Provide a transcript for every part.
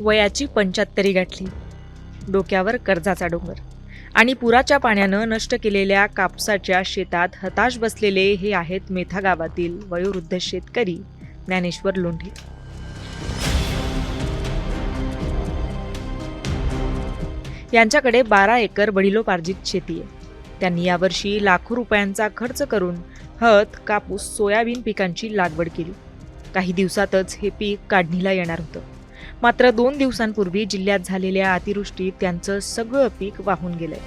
वयाची पंच्याहत्तरी गाठली. डोक्यावर कर्जाचा डोंगर. आणि पुराच्या पाण्यानं नष्ट केलेल्या कापसाच्या शेतात हताश बसलेले हे आहेत मेथा गावातील वयोवृद्ध शेतकरी ज्ञानेश्वर लोंढे. यांच्याकडे बारा एकर वडिलोपार्जित शेती आहे. त्यांनी यावर्षी लाखो रुपयांचा खर्च करून हळद कापूस सोयाबीन पिकांची लागवड केली. काही दिवसातच हे पीक काढणीला येणार होतं. मात्र दोन दिवसांपूर्वी जिल्ह्यात झालेल्या अतिवृष्टीत त्यांचं सगळं पीक वाहून गेलंय.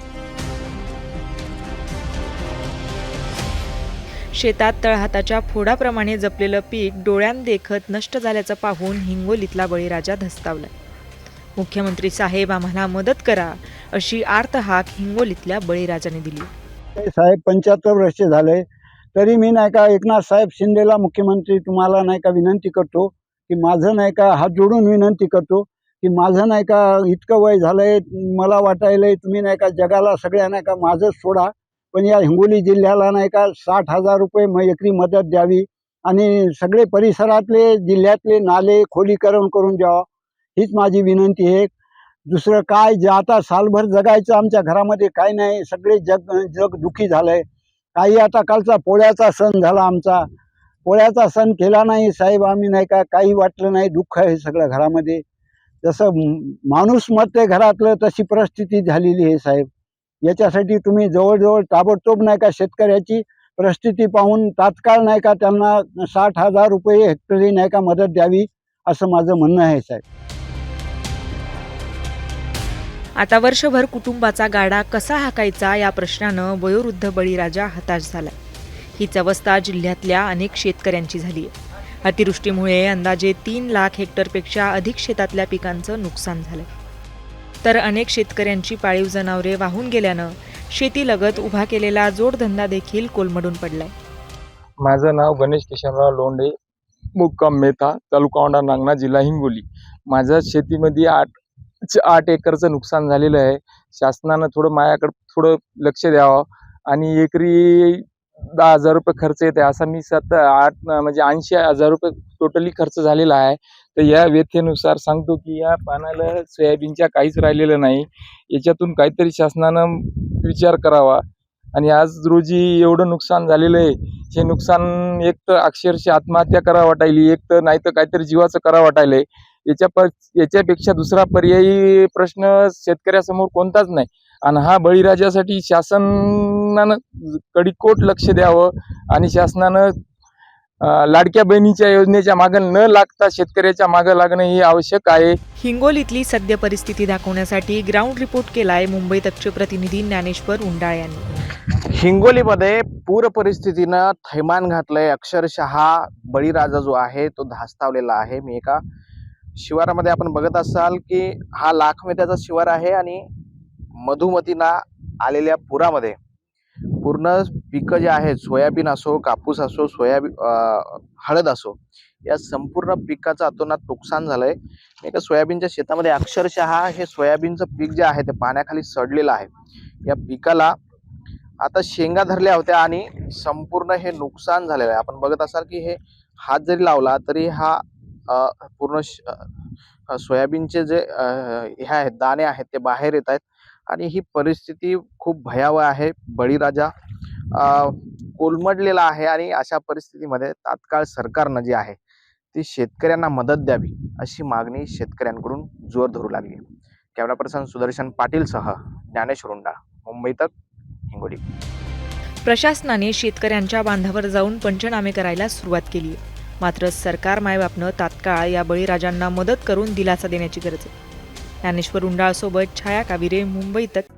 शेतात तळहाताच्या फोडाप्रमाणे जपलेलं पीक डोळ्यांदेखत नष्ट झाल्याचं पाहून हिंगोलीतला बळीराजा धस्तावलाय. मुख्यमंत्री साहेब आम्हाला मदत करा अशी आर्त हाक हिंगोलीतल्या बळीराजाने दिली. साहेब पंच्याहत्तर वर्ष झाले तरी मी नाही का एकनाथ साहेब शिंदेला मुख्यमंत्री तुम्हाला नाही का विनंती करतो की माझं नाही का हात जोडून विनंती करतो की माझं नाही का इतकं वय झालंय मला वाटायलंय तुम्ही नाही का जगाला सगळ्या नाही का माझंच सोडा. पण या हिंगोली जिल्ह्याला नाही का साठ हजार रुपये म एकरी मदत द्यावी आणि सगळे परिसरातले जिल्ह्यातले नाले खोलीकरण करून द्यावं. हीच माझी विनंती आहे. दुसरं काय जे आता सालभर जगायचं आमच्या घरामध्ये काय नाही सगळे जग जग दुखी झालंय. काही आता कालचा पोळ्याचा सण झाला आमचा. पोळ्याचा सण केला नाही साहेब आम्ही नाही का काही वाटलं नाही दुःख आहे सगळं घरामध्ये. जसं म- माणूस मरते घरातलं तशी परिस्थिती झालेली आहे साहेब. याच्यासाठी तुम्ही जवळजवळ ताबडतोब नाही का शेतकऱ्याची परिस्थिती पाहून तात्काळ नाही का त्यांना साठ हजार रुपये हेक्टरी नाही का मदत द्यावी असं माझं म्हणणं आहे साहेब. आता वर्षभर कुटुंबाचा गाडा कसा हाकायचा या प्रश्नानं वयोवृद्ध बळीराजा हताश झाला हीच अवस्था जिल्ह्यातल्या अनेक शेतकऱ्यांची झाली. आहे अतिवृष्टीमुळे अंदाजे तीन लाख हेक्टरपेक्षा अधिक शेतातल्या पिकांचं नुकसान झालंय. तर अनेक शेतकऱ्यांची पाळीव जनावरे वाहून गेल्यानं शेतीलगत उभा केलेला जोडधंदा देखील कोलमडून पडलाय. माझं नाव गणेश किशनराव लोंढे मुक्काम मेहता तालुका औंढा नागना जिल्हा हिंगोली. माझं शेतीमध्ये आठ आठ एकरचं नुकसान झालेलं आहे. शासनानं थोडं माझ्याकडं थोडं लक्ष द्यावं आणि एकरी दहा हजार रुपये खर्च येते असा मी सत आठ म्हणजे ऐंशी हजार रुपये टोटली खर्च झालेला आहे. तर या व्यथेनुसार सांगतो की या पानाला सोयाबीनच्या काहीच राहिलेलं नाही. याच्यातून काहीतरी शासनानं विचार करावा. आणि आज रोजी एवढं नुकसान झालेलं आहे. हे नुकसान एक तर अक्षरशः आत्महत्या करा वाटायली एक तर नाही तर काहीतरी जीवाचं करा वाटायलंय. याच्या पर याच्यापेक्षा दुसरा पर्यायी प्रश्न शेतकऱ्यासमोर कोणताच नाही. आणि हा बळीराजासाठी शासन शासनानं कडिकोट लक्ष द्यावं आणि शासनानं लाडक्या बहिणीच्या योजनेच्या मागं न लागता शेतकऱ्याच्या मागं लागणं हे आवश्यक आहे. हिंगोलीतली सद्य परिस्थिती दाखवण्यासाठी ग्राउंड रिपोर्ट केलाय मुंबई तकचे प्रतिनिधी ज्ञानेश्वर उंडाळ यांनी. हिंगोलीमध्ये पूर परिस्थितीनं थैमान घातलंय. अक्षरशः बळीराजा जो आहे तो धास्तावलेला आहे. मी एका शिवारामध्ये आपण बघत असाल की हा लाखमेत्याचा शिवार आहे आणि मधुमतीना आलेल्या पुरामध्ये. पूर्ण पिकं जे आहेत सोयाबीन असो कापूस असो सोयाबीन हळद असो या संपूर्ण पिकाचं अतोनात नुकसान झालंय. एका सोयाबीनच्या शेतामध्ये अक्षरशः हे सोयाबीनचं पीक जे आहे ते पाण्याखाली सडलेलं आहे. या पिकाला आता शेंगा धरल्या होत्या आणि संपूर्ण हे नुकसान झालेलं आहे. आपण बघत असाल की हे हात जरी लावला तरी हा पूर्ण श- सोयाबीनचे जे हे आहेत दाणे आहेत ते बाहेर येत आहेत. आणि ही परिस्थिती खूप भयावह आहे. बळीराजा कोलमडलेला आहे आणि अशा परिस्थितीमध्ये तात्काळ सरकारनं जी आहे ती शेतकऱ्यांना मदत द्यावी अशी मागणी शेतकऱ्यांकडून जोर धरू लागली. कॅमेरा पर्सन सुदर्शन पाटीलसह ज्ञानेश्वर रुंडा मुंबई तक हिंगोली. प्रशासनाने शेतकऱ्यांच्या बांधावर जाऊन पंचनामे करायला सुरुवात केली. मात्र सरकार मायबापनं तात्काळ या बळीराजांना मदत करून दिलासा देण्याची गरज आहे. ज्ञानेश्वर उंडाळसोबत छाया काविरे मुंबई तक